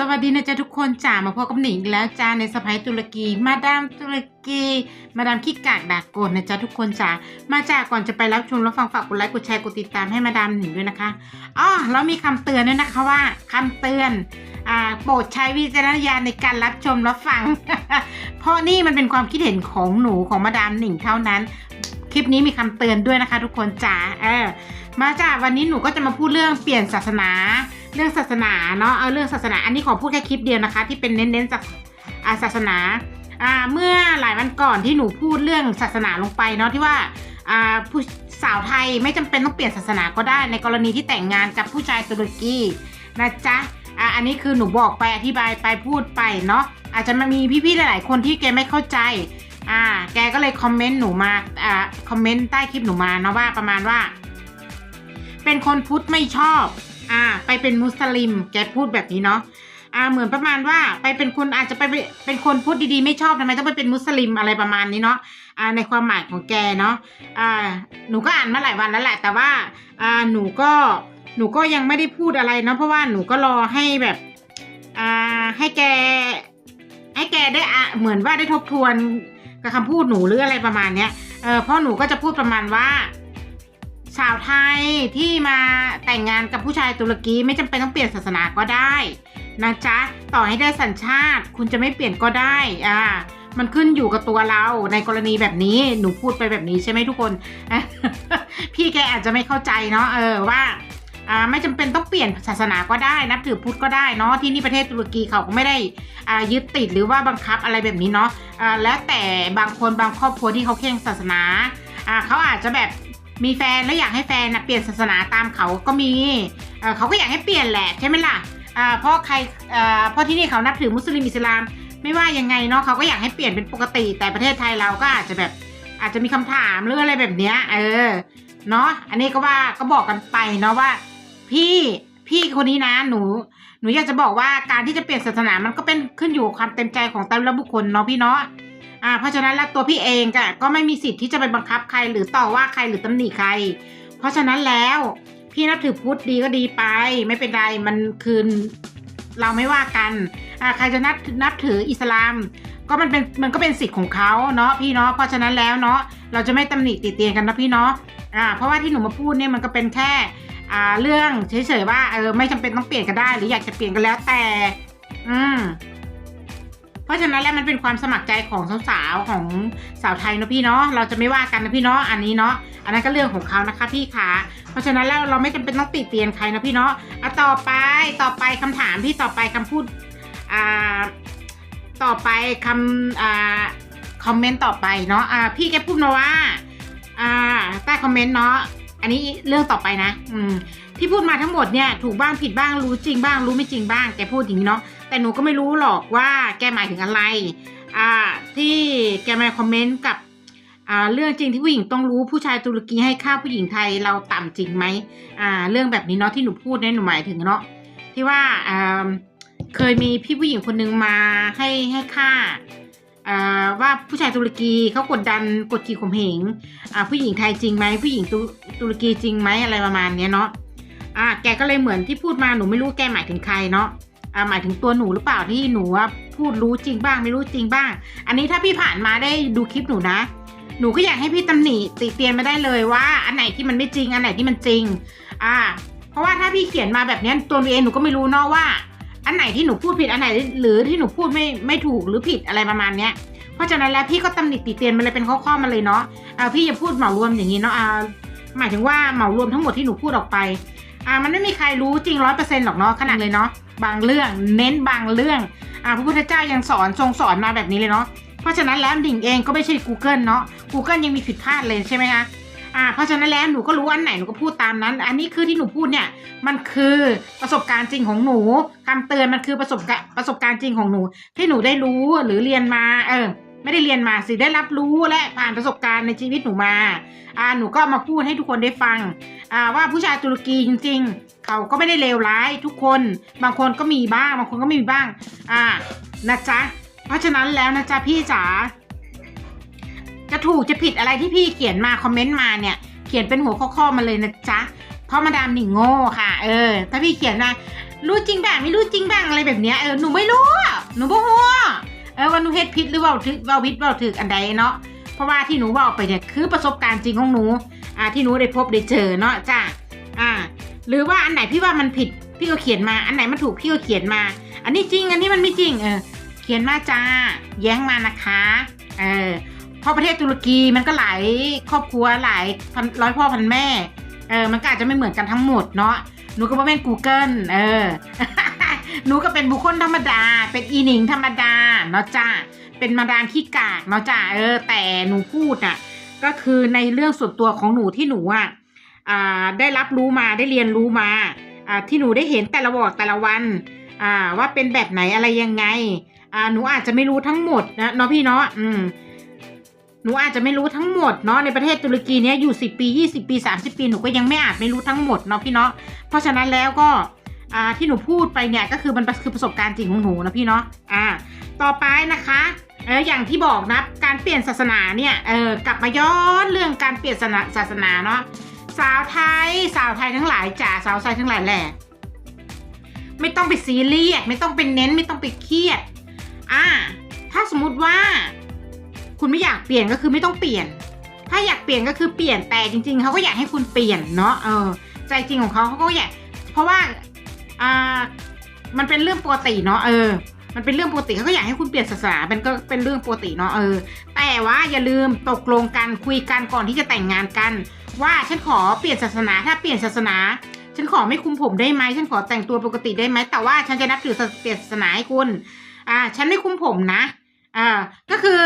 สวัสดีนะจ๊ะทุกคนจ้ามาพบกับหนิงอีกแล้วจ้าในสไปตุรกี มาดามตุรกี มาดามขี้กากดากโกนนะจ๊ะทุกคนจ้ามาจากก่อนจะไปรับชมรับฟังฝากกดไลค์กดแชร์กดติดตามให้มาดามหนิงด้วยนะคะอ๋อแล้วมีคำเตือนด้วยนะคะว่าคำเตือนอ่าโปรดใช้วิจารณญาณในการรับชมรับฟัง เพราะนี่มันเป็นความคิดเห็นของหนูของมาดามหนิงเท่านั้น คลิปนี้มีคำเตือนด้วยนะคะ ทุกคนจ้าเออมาจากวันนี้หนูก็จะมาพูดเรื่องเปลี่ยนศาสนา เรื่องศาสนาเนาะเอาเรื่องศาสนาอันนี้ขอพูดแค่คลิปเดียวนะคะ ที่เป็นเน้นๆจากศาสนาอ่าเมื่อหลายวันก่อนที่หนูพูดเรื่องศาสนาลงไปเนาะที่ว่าอ่าผู้สาวไทยไม่จำเป็นต้องเปลี่ยนศาสนาก็ได้ ในกรณีที่แต่งงานกับผู้ชายตุรกีนะจ๊ะอ่าอันนี้คือหนูบอกไปอธิบายไปพูดไปเนาะอาจจะมามีพี่ๆหลาย ๆ คนที่แกไม่เข้าใจอ่าแกก็เลยคอมเมนต์หนูมาอ่าคอมเมนต์ใต้คลิปหนูมาเนาะว่าประมาณว่า เป็นคนพุทธไม่ชอบ อ่า ไปเป็นมุสลิม แกพูดแบบนี้เนาะอ่าเหมือนประมาณว่าไปเป็นคนอาจจะไปเป็นคนพุทธดีๆไม่ชอบทำไมต้องไปเป็นมุสลิมอะไรประมาณนี้เนาะอ่าในความหมายของแกเนาะอ่าหนูก็อ่านมาหลายวันแล้วแหละ แต่ว่าอ่าหนูก็หนูก็ยังไม่ได้พูดอะไรเนาะเพราะว่าหนูก็รอให้แบบอ่าให้แกให้แกได้อะเหมือนว่าได้ทบทวนกับคำพูดหนูหรืออะไรประมาณเนี้ยเออเพราะหนูก็จะพูดประมาณว่า ชาวไทยที่มาแต่งงานกับผู้ชายตุรกีไม่จำเป็นต้องเปลี่ยนศาสนาก็ได้นะจ๊ะต่อให้ได้สัญชาติ คุณจะไม่เปลี่ยนก็ได้อ่ามันขึ้นอยู่กับตัวเราในกรณีแบบนี้หนูพูดไปแบบนี้ใช่ไหมทุกคน พี่แกอาจจะไม่เข้าใจเนาะเออว่าอ่าไม่จำเป็นต้องเปลี่ยนศาสนาก็ได้นับถือพุทธก็ได้เนาะที่นี่ประเทศตุรกีเขาก็ไม่ได้อ่ายึดติดหรือว่าบังคับอะไรแบบนี้เนาะอ่าแล้วแต่บางคนบางครอบครัวที่เขาเข่งศาสนาอ่าเขาอาจจะแบบ มีแฟนแล้วอยากให้แฟนนะเปลี่ยนศาสนาตามเขาก็มีเขาก็อยากให้เปลี่ยนแหละใช่ไหมล่ะเพราะใครเพราะที่นี่เขานับถือมุสลิมอิสลาม ไม่ว่ายังไงเนาะเขาก็อยากให้เปลี่ยนเป็นปกติ แต่ประเทศไทยเราก็อาจจะแบบอาจจะมีคำถามหรืออะไรแบบเนี้ยเออเนาะอันนี้ก็ว่าก็บอกกันไปเนาะว่า พี่พี่คนนี้นะหนูหนูอยากจะบอกว่าการที่จะเปลี่ยนศาสนามันก็เป็นขึ้นอยู่กับความเต็มใจของแต่ละบุคคลเนาะพี่เนาะ อ่าเพราะฉะนั้นแล้วตัวพี่เองก็ก็ไม่มีสิทธิ์ที่จะไปบังคับใครหรือต่อว่าใครหรือตำหนิใคร เพราะฉะนั้นแล้วพี่นับถือพุทธดีก็ดีไป ไม่เป็นไรมันคือเราไม่ว่ากันอ่าใครจะนับนับถืออิสลาม ก็มันเป็นมันก็เป็นสิทธิ์ของเขาเนาะพี่เนาะเพราะฉะนั้นแล้วเนาะเราจะไม่ตำหนิติเตียนกันนะพี่เนาะอ่าเพราะว่าที่หนูมาพูดเนี่ยมันก็เป็นแค่อ่าเรื่องเฉยๆว่าเออไม่จำเป็นต้องเปลี่ยนก็ได้ หรืออยากจะเปลี่ยนก็แล้วแต่ อืม เพราะฉะนั้นแล้วมันเป็นความสมัครใจของสาวๆของสาวไทยนะพี่เนาะเราจะไม่ว่ากันนะพี่เนาะอันนี้เนาะอันนั้นก็เรื่องของเขานะคะพี่ขาเพราะฉะนั้นแล้วเราไม่จำเป็นต้องติเตียนใครนะพี่เนาะอะต่อไปต่อไปคำถามที่ต่อไปคำพูดอ่าต่อไปคำอ่าคอมเมนต์ต่อไปเนาะอ่าพี่แกพูดมาว่าอ่าใต้คอมเมนต์เนาะอันนี้เรื่องต่อไปนะ อืม ที่พูดมาทั้งหมดเนี่ยถูกบ้างผิดบ้างรู้จริงบ้าง รู้ไม่จริงบ้างแกพูดอย่างนี้เนาะแต่หนูก็ไม่รู้หรอกว่าแกหมายถึงอะไรอ่าที่แกมาคอมเมนต์กับอ่าเรื่องจริงที่ผู้หญิงต้องรู้ผู้ชายตุรกีให้ค่าผู้หญิงไทยเราต่ำจริงไหมอ่าเรื่องแบบนี้เนาะที่หนูพูดเนี่ยหนูหมายถึงเนาะที่ว่าอ่าเคยมีพี่ผู้หญิงคนนึงมาให้ให้ค่าว่าผู้ชายตุรกีเขากดดันกดขี่ข่มเหงผู้หญิงไทยจริงไหมผู้หญิงตุตรกีจริงไหมอะไรประมาณนี้เนาะ อ่าแกก็เลยเหมือนที่พูดมาหนูไม่รู้แกหมายถึงใครเนาะอ่าหมายถึงตัวหนูหรือเปล่าที่หนูว่าพูดรู้จริงบ้างไม่รู้จริงบ้าง อันนี้ถ้าพี่ผ่านมาได้ดูคลิปหนูนะ หนูก็อยากให้พี่ตำหนิติเตียนมาได้เลยว่า อันไหนที่มันไม่จริง อันไหนที่มันจริง อ่า เพราะว่าถ้าพี่เขียนมาแบบนี้ตัวหนูเองหนูก็ไม่รู้เนาะว่า อันไหนที่หนูพูดผิดอันไหนหรือที่หนูพูดไม่ไม่ถูกหรือผิดอะไรประมาณเนี้ยเพราะฉะนั้นแล้วพี่ก็ตำหนิติเตียนมาเลยเป็นข้อๆมาเลยเนาะอ่าพี่อย่าพูดเหมารวมอย่างนี้เนาะอ่าหมายถึงว่าเหมารวมทั้งหมดที่หนูพูดออกไป อ่ามันไม่มีใครรู้จริงร้อยเปอร์เซ็นต์หรอกเนาะขนาดเลยเนาะบางเรื่องเน้นบางเรื่องอ่าพระพุทธเจ้ายังสอนทรงสอนมาแบบนี้เลยเนาะเพราะฉะนั้นแล้วดิ่งเองก็ไม่ใช่ Google เนาะ Google ยังมีผิดพลาดเลยใช่ไหมคะอ่าเพราะฉะนั้นแล้วหนูก็รู้อันไหนหนูก็พูดตามนั้น อันนี้คือที่หนูพูดเนี่ยมันคือประสบการณ์จริงของหนูคำเตือนมันคือประสบการณ์ประสบการณ์จริงของหนู ที่หนูได้รู้หรือเรียนมาเออ ไม่ได้เรียนมาสิได้รับรู้และผ่านประสบการณ์ในชีวิตหนูมาอ่าหนูก็มาพูดให้ทุกคนได้ฟังอ่าว่าผู้ชายตุรกีจริง ๆ เขาก็ไม่ได้เลวร้ายทุกคน บางคนก็มีบ้าง บางคนก็ไม่มีบ้างอ่านะจ๊ะเพราะฉะนั้นแล้วนะจ๊ะพี่จ๋าจะถูกจะผิดอะไรที่พี่เขียนมาคอมเมนต์มาเนี่ย เขียนเป็นหัวข้อๆมาเลยนะจ๊ะเพราะมาดามหนิงโง่ค่ะ เออ ถ้าพี่เขียนนะรู้จริงบ้างไม่รู้จริงบ้างอะไรแบบเนี้ยเออหนูไม่รู้หนูบ่ฮู้ เออว่าหนูเฮ็ดผิดหรือว่าถึกว่าผิดว่าถึกอันใดเนาะเพราะว่าที่หนูว่าไปเนี่ยคือประสบการณ์จริงของหนูอ่าที่หนูได้พบได้เจอเนาะจ้าอ่า หรือว่าอันไหนพี่ว่ามันผิดพี่ก็เขียนมา อันไหนมันถูกพี่ก็เขียนมา อันนี้จริงอันนี้มันไม่จริงเออเขียนมาจ้า แย้งมานะคะเออเพราะประเทศตุรกีมันก็หลายครอบครัวหลายพันร้อยพ่อพันแม่เออมันก็อาจจะไม่เหมือนกันทั้งหมดเนาะหนูก็บ่แม่น Google เออ หนูก็เป็นบุคคลธรรมดา เป็นอีหนิงธรรมดาเนาะจ้าเป็นมาดามขี้กากเนาะจ้าเออ แต่หนูพูดอะก็คือในเรื่องส่วนตัวของหนูที่หนูอะอ่าได้รับรู้มาได้เรียนรู้มาอ่าที่หนูได้เห็นแต่ละวอร์ดแต่ละวันอ่าว่าเป็นแบบไหนอะไรยังไงอ่าหนูอาจจะไม่รู้ทั้งหมดนะเนาะพี่เนาะอืมหนูอาจจะไม่รู้ทั้งหมดเนาะในประเทศตุรกีเนี้ยอยู่สิบปียี่สิบปีสามสิบปีหนูก็ยังไม่อาจไม่รู้ทั้งหมดเนาะพี่เนาะเพราะฉะนั้นแล้วก็ อ่าที่หนูพูดไปเนี่ยก็คือมันคือประสบการณ์จริงของหนูนะพี่เนาะอ่าต่อไปนะคะเอออย่างที่บอกนะการเปลี่ยนศาสนาเนี่ยเออกลับมาย้อนเรื่องการเปลี่ยนศาสนาศาสนาเนาะสาวไทยสาวไทยทั้งหลายจ๋าสาวไทยทั้งหลายแหละไม่ต้องไปซีเรียสไม่ต้องไปเน้นไม่ต้องไปเครียดอ่าถ้าสมมติว่า คุณไม่อยากเปลี่ยนก็คือไม่ต้องเปลี่ยน ถ้าอยากเปลี่ยนก็คือเปลี่ยนแต่จริง ๆเขาก็อยากให้คุณเปลี่ยนเนาะเออใจจริงของเขาเขาก็อยากเพราะว่า อ่า มันเป็นเรื่องปกติเนาะเออ มันเป็นเรื่องปกติเขาก็อยากให้คุณเปลี่ยนศาสนาเป็นก็เป็นเรื่องปกติเนาะเออ แต่ว่าอย่าลืมตกลงกันคุยกันก่อนที่จะแต่งงานกัน ว่าฉันขอเปลี่ยนศาสนาถ้าเปลี่ยนศาสนา ฉันขอไม่คุมผมได้ไหมฉันขอแต่งตัวปกติได้ไหมแต่ว่าฉันจะนับถือเปลี่ยนศาสนาให้คุณ อ่า ฉันไม่คุมผมนะอ่าก็คือ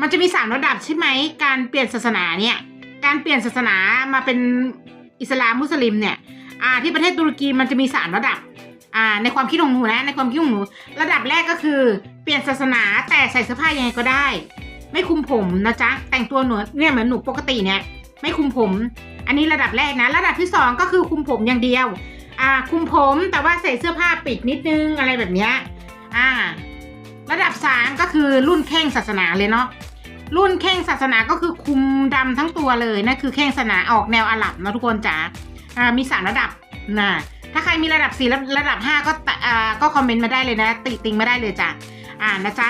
มันจะมีสามระดับใช่ไหมการเปลี่ยนศาสนาเนี่ย การเปลี่ยนศาสนามาเป็นอิสลามมุสลิมเนี่ย อ่า ที่ประเทศตุรกีมันจะมีสามระดับ อ่า ในความคิดของหนูนะ ในความคิดของหนู ระดับแรกก็คือ เปลี่ยนศาสนาแต่ใส่เสื้อผ้ายังไงก็ได้ ไม่คุมผมนะจ๊ะ แต่งตัวหนูเนี่ยเหมือนหนูปกติเนี่ย ไม่คุมผม อันนี้ระดับแรกนะ ระดับที่สองก็คือคุมผมอย่างเดียว อ่า คุมผมแต่ว่าใส่เสื้อผ้าปิดนิดนึงอะไรแบบเนี้ย อ่า ระดับสามก็คือรุ่นเข่งศาสนาเลยเนาะรุ่นเข่งศาสนาก็คือคุมดำทั้งตัวเลยนั่นคือเข่งศาสนาออกแนวอาหรับนะทุกคนจ๋า มีสามระดับนะถ้าใครมีระดับสี่ระดับห้าก็อ่าก็คอมเมนต์มาได้เลยนะ ติติงมาได้เลยจ้ะอ่านะจ๊ะ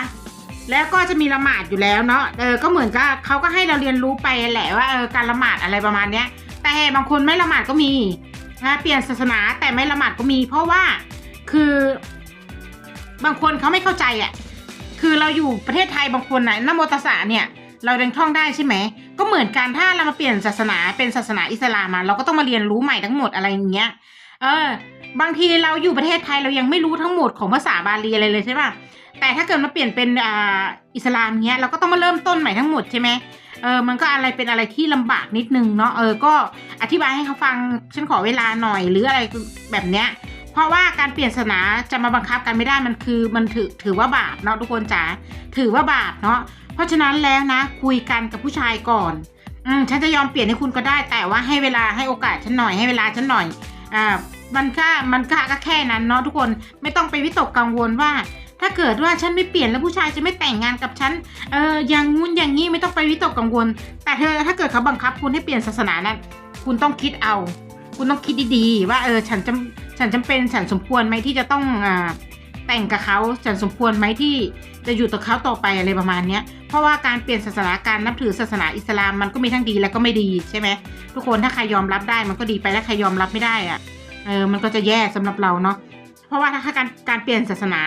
แล้วก็จะมีละหมาดอยู่แล้วเนาะเออก็เหมือนกับเขาก็ให้เราเรียนรู้ไปแหละว่าเออการละหมาดอะไรประมาณเนี้ย แต่บางคนไม่ละหมาดก็มีนะเปลี่ยนศาสนาแต่ไม่ละหมาดก็มี เพราะว่าคือบางคนเขาไม่เข้าใจอะคือเราอยู่ประเทศไทยบางคนนะนโมตัสสะเนี่ย เราดังท่องได้ใช่ไหม ก็เหมือนกันถ้าเรามาเปลี่ยนศาสนาเป็นศาสนาอิสลามมาเราก็ต้องมาเรียนรู้ใหม่ทั้งหมดอะไรอย่างเงี้ย เออ บางทีเราอยู่ประเทศไทยเรายังไม่รู้ทั้งหมดของภาษาบาลีอะไรเลยใช่ป่ะ แต่ถ้าเกิดมาเปลี่ยนเป็นอ่าอิสลามเงี้ยเราก็ต้องมาเริ่มต้นใหม่ทั้งหมดใช่ไหมเออ มันก็อะไรเป็นอะไรที่ลำบากนิดนึงเนาะ เออ ก็อธิบายให้เขาฟัง ฉันขอเวลาหน่อยหรืออะไรแบบเนี้ย ราะว่าการเปลี่ยนศาสนาจะมาบังคับกันไม่ได้มันคือมันถือถือว่าบาปเนาะทุกคนจ๋าถือว่าบาปเนาะเพราะฉะนั้นแล้วนะ คุยกันกับผู้ชายก่อนอืมฉันจะยอมเปลี่ยนให้คุณก็ได้ แต่ว่าให้เวลาให้โอกาสฉันหน่อยให้เวลาฉันหน่อยอ่ามันก็มันก็ก็แค่นั้นเนาะทุกคนไม่ต้องไปวิตกกังวลว่า ถ้าเกิดว่าฉันไม่เปลี่ยนแล้วผู้ชายจะไม่แต่งงานกับฉันเอออย่างงู้นอย่างงี้ไม่ต้องไปวิตกกังวล แต่เธอถ้าเกิดเขาบังคับคุณให้เปลี่ยนศาสนานั้น คุณต้องคิดเอา คุณต้องคิดดีๆว่าเออฉันจำ ฉันจำเป็นฉันสมควรไหมที่จะต้องอ่าแต่งกับเขาฉันสมควรไหมที่จะอยู่ต่อเขาต่อไปอะไรประมาณเนี้ย เพราะว่าการเปลี่ยนศาสนาการนับถือศาสนาอิสลามมันก็มีทั้งดีและก็ไม่ดีใช่ไหมทุกคนถ้าใครยอมรับได้มันก็ดีไปแล้วใครยอมรับไม่ได้อะเออมันก็จะแย่สำหรับเราเนาะเพราะว่าถ้าการการเปลี่ยนศาสนา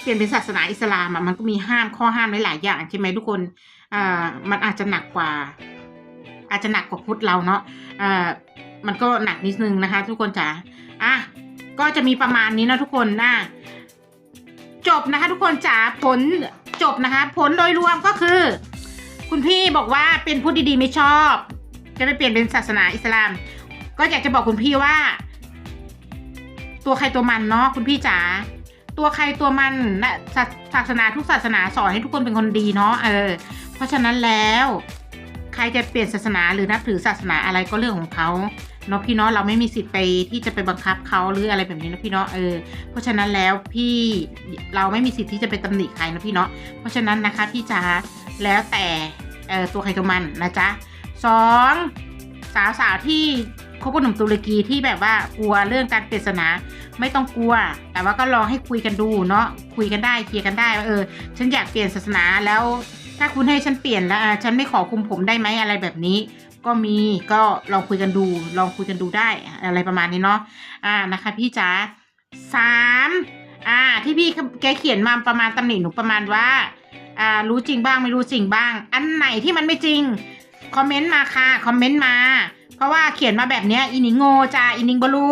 เปลี่ยนเป็นศาสนาอิสลามอะมันก็มีห้ามข้อห้ามหลายๆอย่างใช่ไหมทุกคนอ่ามันอาจจะหนักกว่า อาจจะหนักกว่าพุทธเราเนาะอ่ามันก็หนักนิดนึงนะคะ ทุกคนจ๋า อะก็จะมีประมาณนี้นะทุกคนนะจบนะคะ ทุกคนจ๋าผลจบนะคะ ผลโดยรวมก็คือ คุณพี่บอกว่าเป็นผู้ดีๆไม่ชอบ จะไปเปลี่ยนเป็นศาสนาอิสลาม ก็อยากจะบอกคุณพี่ว่า ตัวใครตัวมันเนาะคุณพี่จ๋าตัวใครตัวมันนะศาศาสนาทุกศาสนาสอนให้ทุกคนเป็นคนดีเนาะเออ เพราะฉะนั้นแล้ว ใครจะเปลี่ยนศาสนาหรือนับถือศาสนาอะไรก็เรื่องของเขาเนาะพี่เนาะเราไม่มีสิทธิ์ไปที่จะไปบังคับเขาหรืออะไรแบบนี้นะพี่เนาะเออเพราะฉะนั้นแล้วพี่เราไม่มีสิทธิ์ที่จะไปตำหนิใครนะพี่เนาะเพราะฉะนั้นนะคะพี่จ๋าแล้วแต่เออตัวใครตัวมันนะจ๊ะสองสาวสาวที่คบกับหนุ่มตุรกีที่แบบว่ากลัวเรื่องการเปลี่ยนศาสนาไม่ต้องกลัว แต่ว่าก็ลองให้คุยกันดูเนาะคุยกันได้เคลียร์กันได้ว่าเออฉันอยากเปลี่ยนศาสนาแล้ว ถ้าคุณให้ฉันเปลี่ยนแล้วอะฉันไม่ขอคุมผมได้ไหมอะไรแบบนี้ ก็มีก็ลองคุยกันดูลองคุยกันดูได้อะไรประมาณนี้เนาะอ่านะคะ พี่จ๋าสามอ่าที่พี่แกเขียนมาประมาณตำหนิหนูประมาณว่าอ่ารู้จริงบ้างไม่รู้จริงบ้าง อันไหนที่มันไม่จริงคอมเมนต์มาค่ะคอมเมนต์มา เพราะว่าเขียนมาแบบเนี้ยอีนิงโง่จ้าอีนิงบลู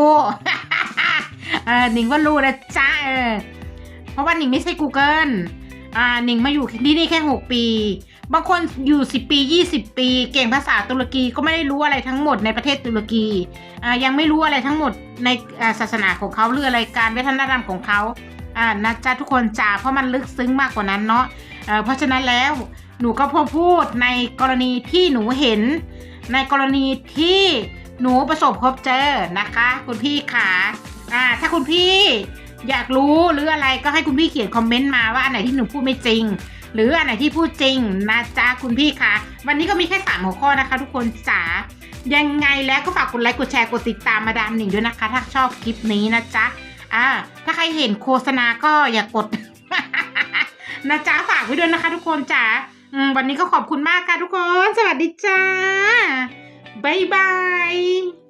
เออหนิงบลูนะจ้าเออเพราะว่าหนิงไม่ใช่ Google อ่าหนิงมาอยู่ที่นี่แค่ 6 ปี บางคนอยู่ 10 ปี 20 ปี เก่งภาษาตุรกีก็ไม่ได้รู้อะไรทั้งหมดในประเทศตุรกีอ่ายังไม่รู้อะไรทั้งหมดในศาสนาของเขาหรืออะไรการวัฒนธรรมของเขาอ่านะจ๊ะทุกคนจ้าเพราะมันลึกซึ้งมากกว่านั้นเนาะเอ่เพราะฉะนั้นแล้วหนูก็พอพูดในกรณีที่หนูเห็น ในกรณีที่หนูประสบพบเจอนะคะ คุณพี่ขาอ่าถ้าคุณพี่ อยากรู้หรืออะไรก็ให้คุณพี่เขียนคอมเมนต์มาว่าอันไหนที่หนูพูดไม่จริง หรืออันไหนที่พูดจริงนะจ๊ะคุณพี่คะวันนี้ก็มีแค่สามหัวข้อนะคะ ทุกคนจ๋ายังไงแล้วก็ฝากกดไลค์กดแชร์กดติดตามมาดามหนิงด้วยนะคะ ถ้าชอบคลิปนี้นะจ๊ะอ่าถ้าใครเห็นโฆษณาก็อย่ากกดนะจ๊ะฝากไว้ด้วยนะคะ ทุกคนจ๋าวันนี้ก็ขอบคุณมากค่ะทุกคน สวัสดีจ้าบ๊ายบาย